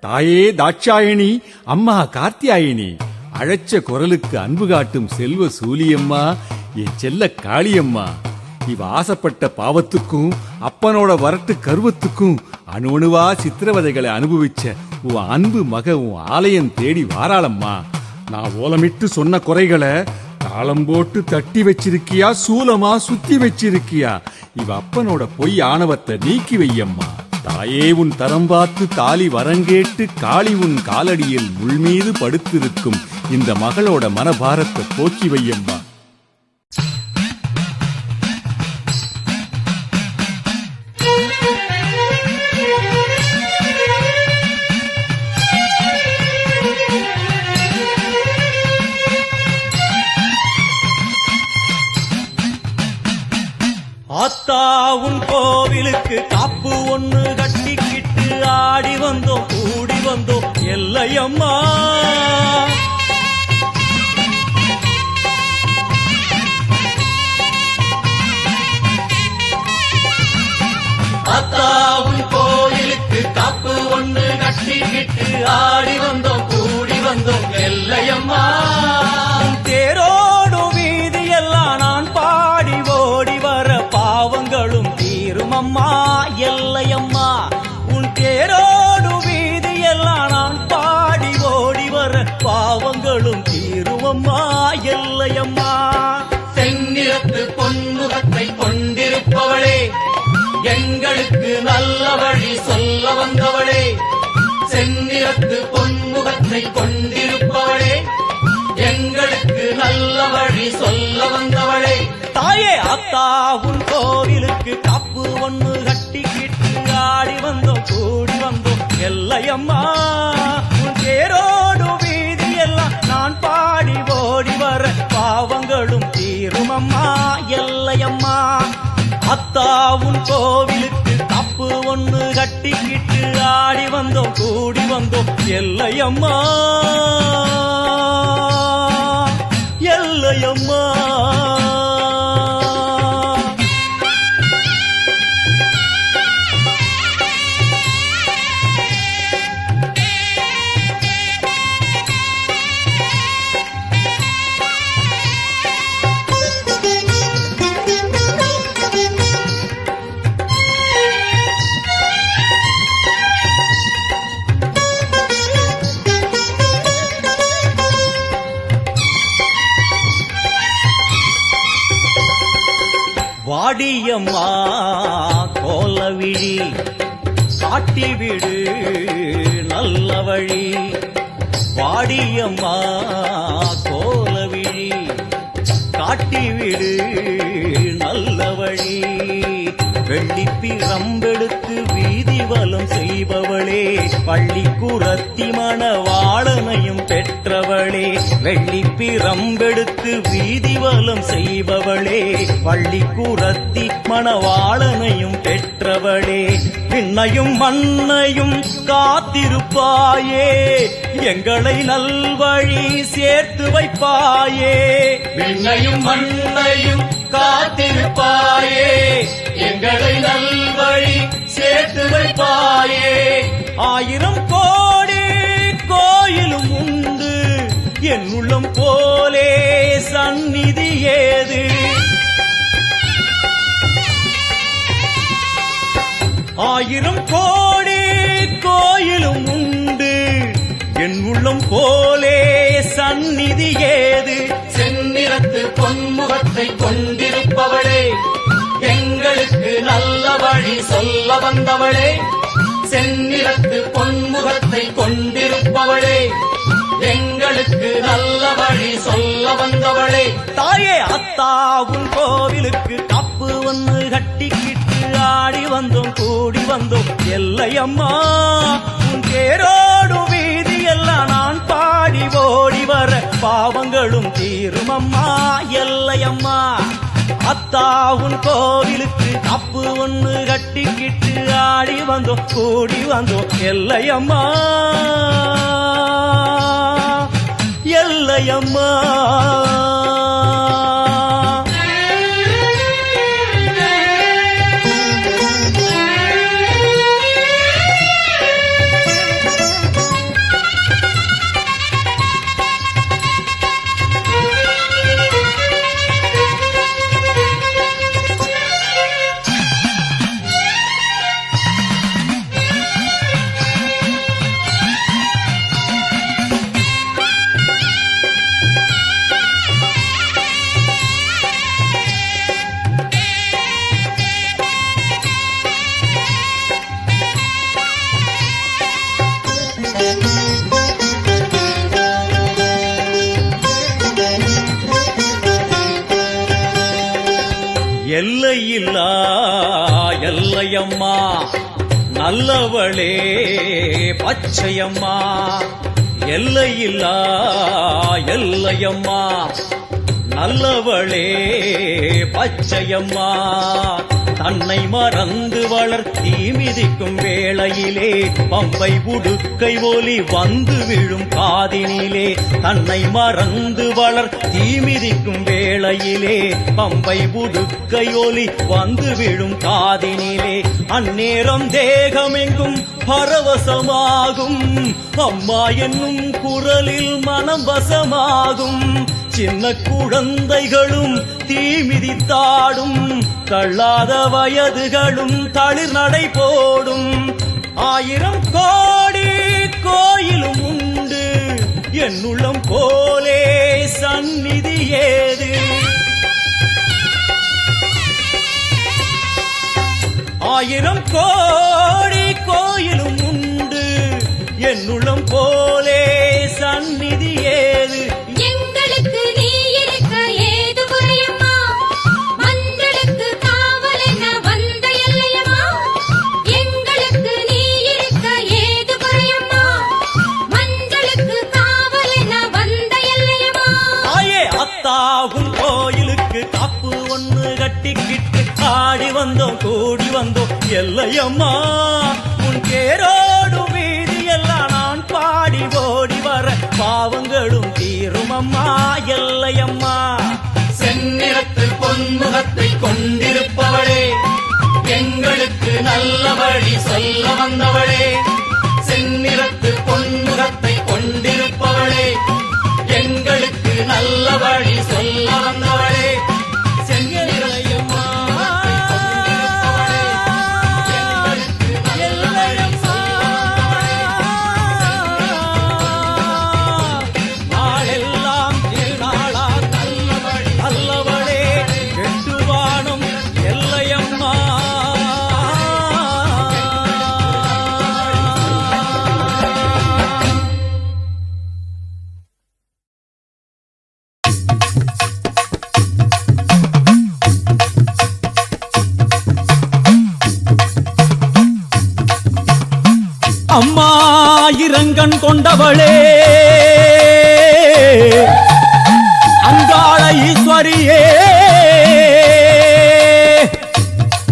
தாயே தாட்சாயணி அம்மா கார்த்தியாயினி அழைச்ச குரலுக்கு அன்பு காட்டும் செல்வ சூலியம்மா என் செல்ல காளியம்மா. இவ ஆசைப்பட்ட பாவத்துக்கும் அப்பனோட வரட்டு கருவத்துக்கும் அணுவணுவா சித்திரவதைகளை அனுபவிச்ச உன் அன்பு மக உன் ஆலயம் தேடி வாராளம்மா. நான் ஓலமிட்டு சொன்ன குறைகளை தாளம் போட்டு தட்டி வச்சிருக்கியா சூலமா சுத்தி வச்சிருக்கியா? இவ அப்பனோட பொய் ஆணவத்தை நீக்கி வையம்மா. தாயே உன் தரம் பார்த்து தாலி வரங்கேட்டு காளி உன் காலடியில் உள்மீது படுத்திருக்கும் இந்த மகளோட மனபாரத்தை போக்கி வையம்மா. வந்தோம் கூடி வந்தோம் எல்லையம்மா. அத்தாவும் கோயிலுக்கு கோவிலுக்கு ஒன்று ஒண்ணு கட்டிக்கிட்டு ஆடி வந்தோம் கூடி வந்தோம் எல்லையம்மா. பாவங்களும் தீரும் அம்மா எல்லையம்மா. செந்நிறத்து பொன்முகத்தை கொண்டிருப்பவளே எங்களுக்கு நல்ல வழி சொல்ல வந்தவளே. செந்நிறத்து பொன்முகத்தை கொண்டிருப்பவளே எங்களுக்கு நல்ல வழி சொல்ல வந்தவளே. தாயே அத்தா உன் கோவிலுக்கு காப்பு ஒண்ணு கட்டிக்கிட்டு ஆடி வந்தோம் கூடி வந்தோம் எல்லையம்மா. உன் நான் பாடி ஓடி வர பாவங்களும் தீரும் அம்மா எல்லையம்மா. அத்தா கோவிலுக்கு தப்பு ஒன்று கட்டிக்கிட்டு ஆடி வந்தோம் கூடி வந்தோம். எல்லையம்மா. எல்லையம்மா. வாடியம்மா கோலவிழி காட்டிவிடு நல்ல வழி. வாடியம்மா கோலவிழி காட்டிவிடு நல்ல வழி. வெள்ளிப்பி ரம்பெடுத்து வீதி வலம் செய்பவளே பள்ளி குரத்தி மணவாளனையும் பெற்றவளே. வெள்ளிப்பி ரம்பெடுத்து வீதி வலம் செய்பவளே பள்ளி குரத்தி மணவாளனையும் பெற்றவளே. விண்ணையும் மண்ணையும் காத்திருப்பாயே எங்களை நல்வழி சேர்த்து வைப்பாயே. விண்ணையும் மண்ணையும் காத்திருப்பாயே. எங்களை நல்வழி சேர்த்து வைப்பாயே ஆயிரம் கோடி கோயிலும் உண்டு. என் உள்ளம் போலே சந்நிதி ஏது? ஆயிரம் கோடி கோயிலும் உண்டு. என் உள்ளம் போலே சந்நிதி ஏது? செந்நிறத்து பொன்முகத்தை கொண்டிருப்பவளே எங்களுக்கு நல்ல வழி சொல்ல வந்தவளே செந்நிறத்து பொன்முகத்தை கொண்டிருப்பவளே எங்களுக்கு நல்ல வழி சொல்ல வந்தவளே. தாயே அத்தா உன் கோவிலுக்கு கப்பு ஒன்று கட்டிக்கிட்டு ஆடி வந்தோம் கூடி வந்தோம். எல்லையம்மா உன் ஓடி வர பாவங்களும் தீரும் அம்மா எல்லையம்மா. அத்தா உன் கோவிலுக்கு அப்பு ஒன்று கட்டிக்கிட்டு ஆடி வந்தோம் கூடி வந்தோம். எல்லையம்மா. எல்லையம்மா. எல்லையில்லா எல்லையம்மா நல்லவளே பச்சையம்மா. எல்லையில்லா எல்லையம்மா. நல்லவளே பச்சையம்மா தன்னை மறந்து வளர்த்தி மிதிக்கும் வேளையிலே பம்பை உடுக்கை ஒலி வந்து விழும் காதினிலே தன்னை மறந்து வளர்த்தி மிதிக்கும் வேளையிலே பம்பை உடுக்கை ஒலி வந்து விழும் காதினிலே. அந்நேரம் தேகமெங்கும் பரவசமாகும் அம்மா என்னும் குரலில் மனம் வசமாகும். சின்ன குழந்தைகளும் தீமிதித்தாடும் தள்ளாத வயதுகளும் தளிர் நடை போடும். ஆயிரம் கோடி கோயிலும் உண்டு என்னுள்ளம் போலே சந்நிதி ஏது? ஆயிரம் கோடி கோயிலும் உண்டு என்னுள்ளம் போலே எல்லையம்மா உன் பேரோடு வீதியெல்லாம் நான் பாடி ஓடி வர பாவங்களும் தீரும் அம்மா எல்லையம்மா. செந்நிறத்தில் பொன்முகத்தை கொண்டிருப்பவளே எங்களுக்கு நல்ல வழி சொல்ல வந்தவளே. செந்நிறத்து பொன்முகத்தை கொண்டிருப்பவளே எங்களுக்கு நல்ல வழி சொல்ல வந்த கண் கொண்டவளே. அங்காள ஈஸ்வரியே.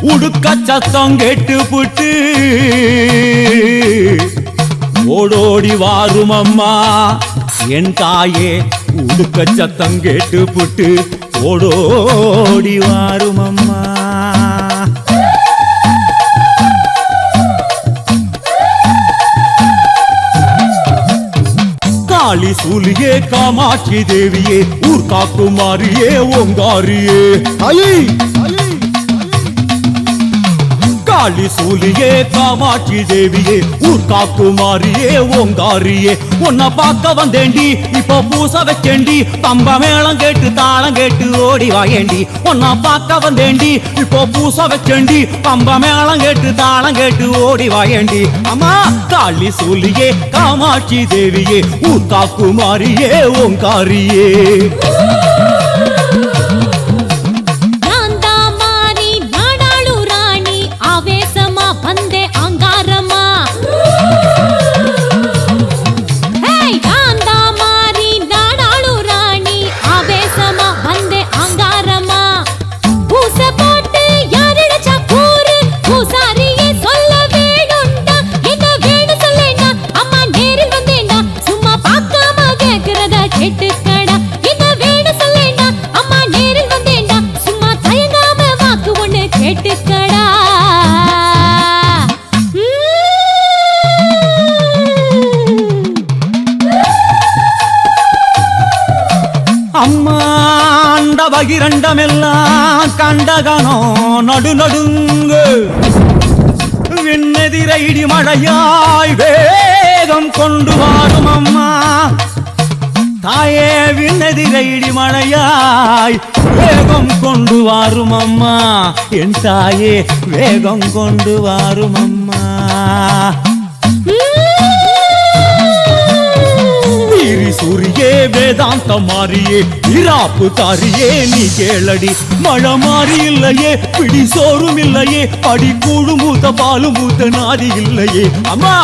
உடுக்க சத்தம் கேட்டு புட்டு. ஓடோடி வாரும் அம்மா. என் தாயே உடுக்க சத்தம் கேட்டு புட்டு. ஓடோடி வாரும் அம்மா. காளி சூலியே காமாட்சி தேவியே ஊர் காக்குமாரியே ஓங்காரியே. ஐ காளி சூலியே காமாட்சி தேவியே ஊர் காக்குமாரியே ஓங்காரியே. உன்னை பார்க்க வந்தேண்டி இப்போ பூச வச்சேண்டி தம்ப மேளம் கேட்டு தாளம் கேட்டு ஓடி வாயேண்டி உன்னை பார்க்க வந்தேண்டி இப்போ பூச வச்சேண்டி தம்ப மேளம் கேட்டு தாளம் கேட்டு ஓடி வாயேண்டி அம்மா காளி சூலியே காமாட்சி தேவியே ஊர் காக்குமாரியே ஓங்காரியே. பகிரண்டமெல்லாம் கண்டகனோ நடு நடுங்கு. விண்ணெதிர இடி மழையாய் வேகம் கொண்டு வாரும் அம்மா. தாயே விண்ணெதிர இடி மழையாய் வேகம் கொண்டு வாரும் அம்மா. என் தாயே வேகம் கொண்டு வாரும் அம்மா. வேதாந்த மாறியே இராப்பு தாரியே நீ கேளடி. மழை மாறி இல்லையே பிடி சோறும் இல்லையே அடி கூழு மூத்த பாலும் மூத்த நாதி இல்லையே. அம்மா!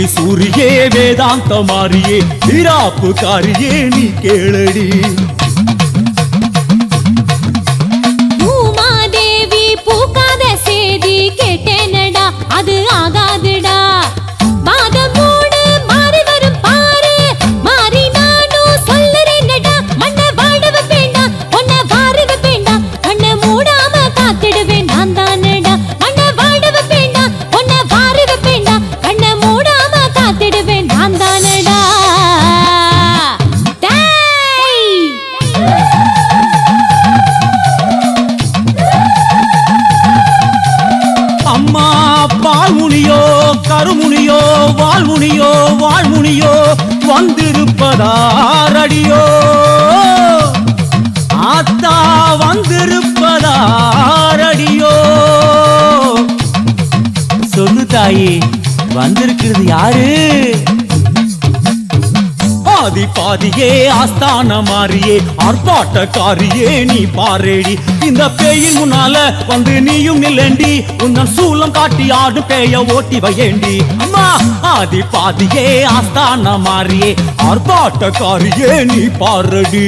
அடிரி சூரியே வேதாந்த மாறியே விராப்பு காரியே நீ கேளடி. பூமாதேவி பூக்காத செய்தி கேட்டேனடா அது ஆகாதுடா. வந்திருப்பதாரடியோ? ஆத்தா வந்திருப்பதாரடியோ? சொல்லு தாயி வந்திருக்கிறது யாரு? பாதி பாதியே ஆஸ்தான மாறியே ஆர்ப்பாட்டக்காரியே நீ பாரேடி. இந்த பேயின் முன்னால வந்து நீயும் நில்லண்டி. உன்னன் சூலம் காட்டி ஆடு பேய ஓட்டி வையேண்டி. அம்மா ஆதி பாதியே ஆஸ்தான மாறியே ஆர்ப்பாட்டக்காரியே நீ பாரடி.